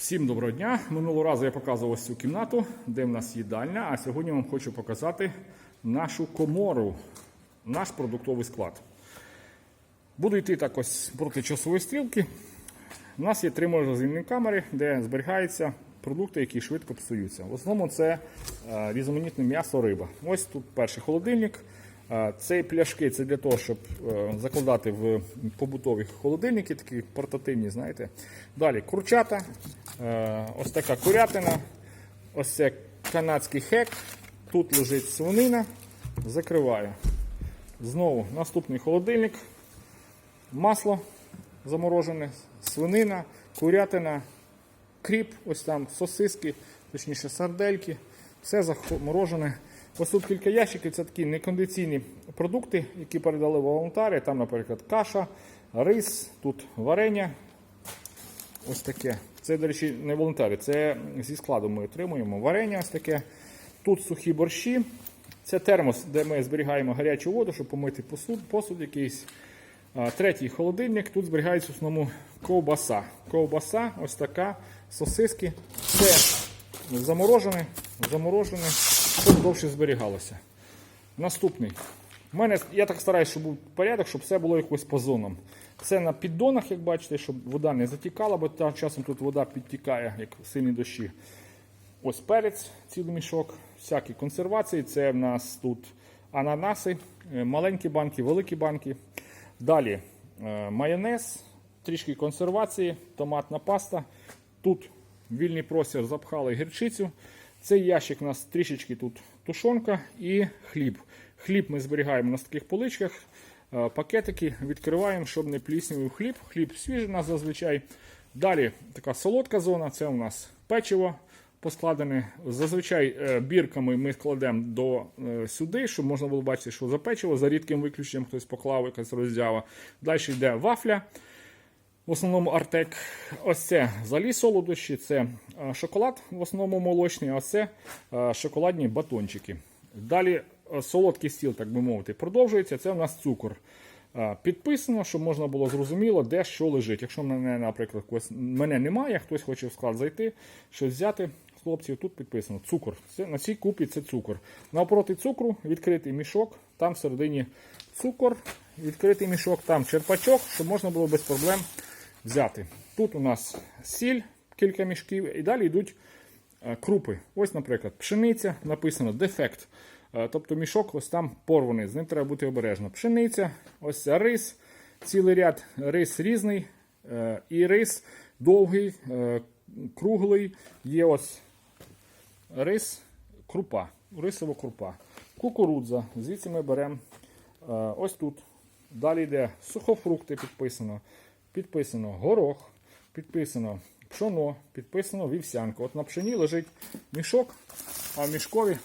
Всім доброго дня! Минулого разу я показував ось цю кімнату, де в нас їдальня, а сьогодні вам хочу показати нашу комору, наш продуктовий склад. Буду йти так ось проти часової стрілки. У нас є три морозильні камери, де зберігаються продукти, які швидко псуються. В основному це е, різноманітне м'ясо, риба. Ось тут перший холодильник. Цей пляшки це для того, щоб е, закладати в побутові холодильники, такі портативні, знаєте. Далі курчата, е, ось така курятина, ось це канадський хек. Тут лежить свинина, закриваю. Знову наступний холодильник, масло заморожене, свинина, курятина, кріп, ось там сосиски, точніше сардельки, все заморожене. Ось тут кілька ящиків, це такі некондиційні продукти, які передали волонтери. Там, наприклад, каша, рис, тут варення. Ось таке. Це, до речі, не волонтери, це зі складу ми отримуємо. Варення ось таке. Тут сухі борщі. Це термос, де ми зберігаємо гарячу воду, щоб помити посуд, посуд якийсь. Третій холодильник. Тут зберігається в основному ковбаса. Ковбаса, ось така, сосиски. Це заморожене, заморожене, щоб довше зберігалося. Наступний. У мене, я так стараюся, щоб був порядок, щоб все було якось по зонам. Це на піддонах, як бачите, щоб вода не затікала, бо та- часом тут вода підтікає, як сильні дощі. Ось перець, цілий мішок, всякі консервації. Це в нас тут ананаси, е, маленькі банки, великі банки. Далі е, майонез, трішки консервації, томатна паста. Тут вільний простір запхали гірчицю. Цей ящик у нас трішечки тут тушонка і хліб. Хліб ми зберігаємо на таких поличках. Е, Пакетики відкриваємо, щоб не пліснявив хліб. Хліб свіжий у нас зазвичай. Далі така солодка зона, це у нас печиво поскладене. Зазвичай е, бірками ми складемо до е, сюди, щоб можна було бачити, що за печиво, за рідким виключенням хтось поклав якась роздява. Далі йде вафля. В основному Артек. Ось це взагалі солодощі, це шоколад, в основному молочний, а це шоколадні батончики. Далі солодкий стіл, так би мовити, продовжується. Це у нас цукор. Підписано, щоб можна було зрозуміло, де що лежить. Якщо мене, наприклад, мене немає, хтось хоче в склад зайти, щось взяти. Хлопців, тут підписано цукор. Це, на цій купі це цукор. Навпроти цукру відкритий мішок, там всередині цукор, відкритий мішок, там черпачок, щоб можна було без проблем взяти. Тут у нас сіль, кілька мішків, і далі йдуть е, крупи. Ось, наприклад, пшениця, написано дефект. Е, Тобто мішок ось там порваний, з ним треба бути обережно. Пшениця, ось рис, цілий ряд рис різний, е, і рис довгий, круглий. Є ось рис, крупа, рисова крупа. Кукурудза. Звідси ми беремо ось тут. Далі йде сухофрукти підписано. Підписано горох, підписано пшоно, підписано вівсянка. От на пшені лежить мішок, а в мішкові,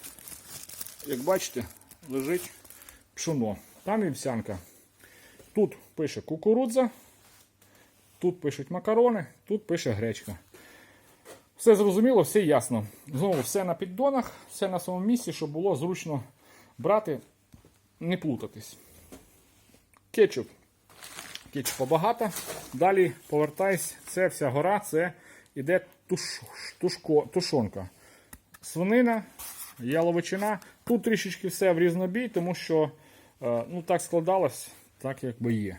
як бачите, лежить пшоно. Там вівсянка. Тут пише кукурудза, тут пишуть макарони, тут пише гречка. Все зрозуміло, все ясно. Знову все на піддонах, все на своєму місці, щоб було зручно брати, не плутатись. Кетчуп. Кетчупа побагато. Далі повертаюсь, це вся гора, це іде туш, тушко, тушонка. Свинина, яловичина. Тут трішечки все в різнобій, тому що е, ну, так складалось, так якби є.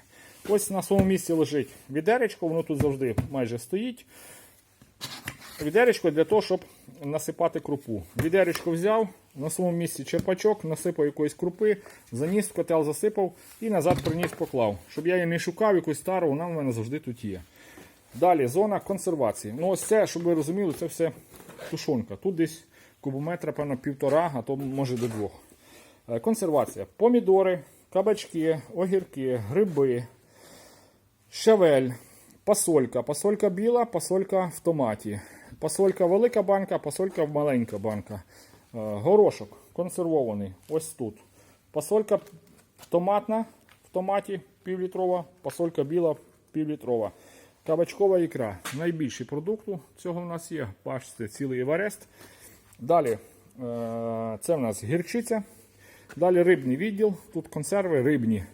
Ось на своєму місці лежить відеречко, воно тут завжди майже стоїть. Відеречко для того, щоб насипати крупу. Відеречко взяв, на своєму місці черпачок, насипав якоїсь крупи, заніс в котел, засипав і назад приніс поклав. Щоб я її не шукав, якусь стару, вона в мене завжди тут є. Далі зона консервації. Ну ось це, щоб ви розуміли, це все тушонка. Тут десь кубометра, певно, півтора, а то може до двох. Е, Консервація. Помідори, кабачки, огірки, гриби, щавель, пасолька. Пасолька біла, пасолька в томаті. Пасолька велика банка, пасолька маленька банка. Е, Горошок консервований. Ось тут. Пасолька томатна в томаті півлітрова, пасолька біла півлітрова. Кабачкова ікра. Найбільший продукту цього в нас є. Бачите, цілий Еверест. Далі е, це в нас гірчиця. Далі рибний відділ. Тут консерви рибні.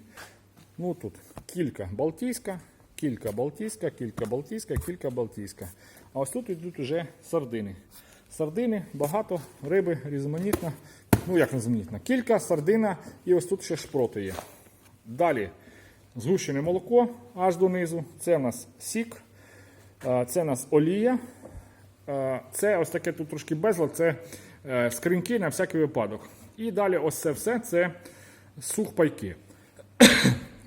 Ну тут кілька Балтійська, кілька балтійська, кілька балтійська, кілька балтійська. А ось тут йдуть уже сардини. Сардини, багато, риби, різноманітна. Ну, як різноманітна? Кілька, сардина і ось тут ще шпроти є. Далі згущене молоко аж донизу. Це в нас сік, це в нас олія. Це ось таке тут трошки безлад, це е, скриньки на всякий випадок. І далі ось це все це сухпайки.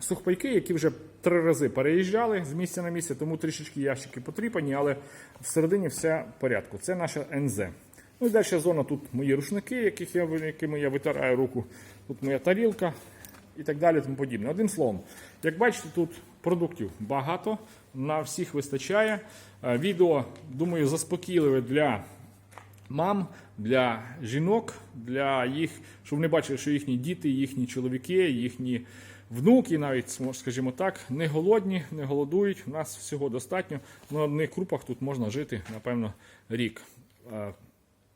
Сухпайки, які вже три рази переїжджали з місця на місце, тому трішечки ящики потріпані, але всередині все в порядку. Це наша НЗ. Ну і далі зона тут мої рушники, яких я, якими я витираю руку. Тут моя тарілка і так далі. Тому подібне. Одним словом, як бачите, тут продуктів багато, на всіх вистачає. Е, Відео, думаю, заспокійливе для мам, для жінок, для їх, щоб вони бачили, що їхні діти, їхні чоловіки, їхні внуки, навіть скажімо так, не голодні, не голодують. У нас всього достатньо. На одних крупах тут можна жити, напевно, рік.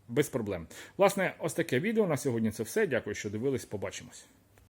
Без проблем. Власне, ось таке відео на сьогодні це все. Дякую, що дивились. Побачимось.